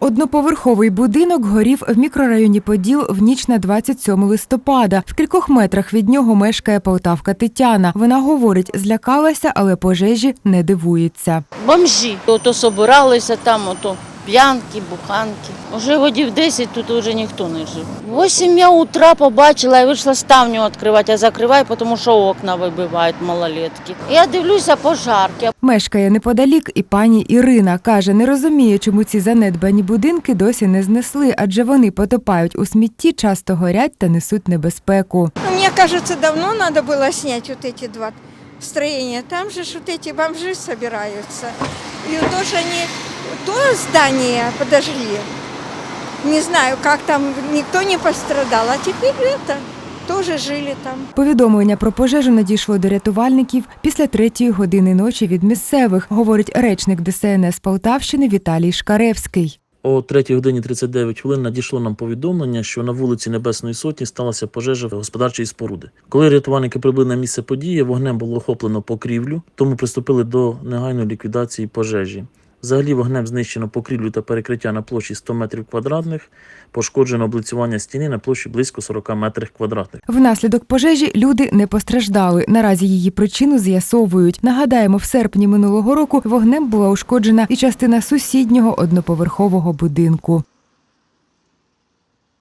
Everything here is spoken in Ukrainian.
Одноповерховий будинок горів в мікрорайоні Поділ в ніч на 27 листопада. В кількох метрах від нього мешкає полтавка Тетяна. Вона говорить, злякалася, але пожежі не дивується. Бомжі. Ото собиралися там, ото п'янки, буханки. Уже годів 10 тут вже ніхто не жив. Восім я утра побачила і вийшла ставню відкривати, а закриваю, тому що окна вибивають малолетки. Я дивлюся пожарки. Мешкає неподалік і пані Ірина. Каже, не розуміє, чому ці занедбані будинки досі не знесли, адже вони потопають у смітті, часто горять та несуть небезпеку. Ну, мне кажется, давно надо было снять вот эти два строения. Там же ж вот эти бомжи собираются. И вот тоже они то здание подожгли. Не знаю, как там никто не пострадал, а теперь это тоже жили там. Повідомлення про пожежу надійшло до рятувальників після третьої години ночі від місцевих, говорить речник ДСНС Полтавщини Віталій Шкаревський. О 3 годині 39 хвилин надійшло нам повідомлення, що на вулиці Небесної Сотні сталася пожежа господарчої споруди. Коли рятувальники прибули на місце події, вогнем було охоплено покрівлю, тому приступили до негайної ліквідації пожежі. Взагалі вогнем знищено покрівлю та перекриття на площі 100 метрів квадратних, пошкоджено облицювання стіни на площі близько 40 метрів квадратних. Внаслідок пожежі люди не постраждали. Наразі її причину з'ясовують. Нагадаємо, в серпні минулого року вогнем була ушкоджена і частина сусіднього одноповерхового будинку.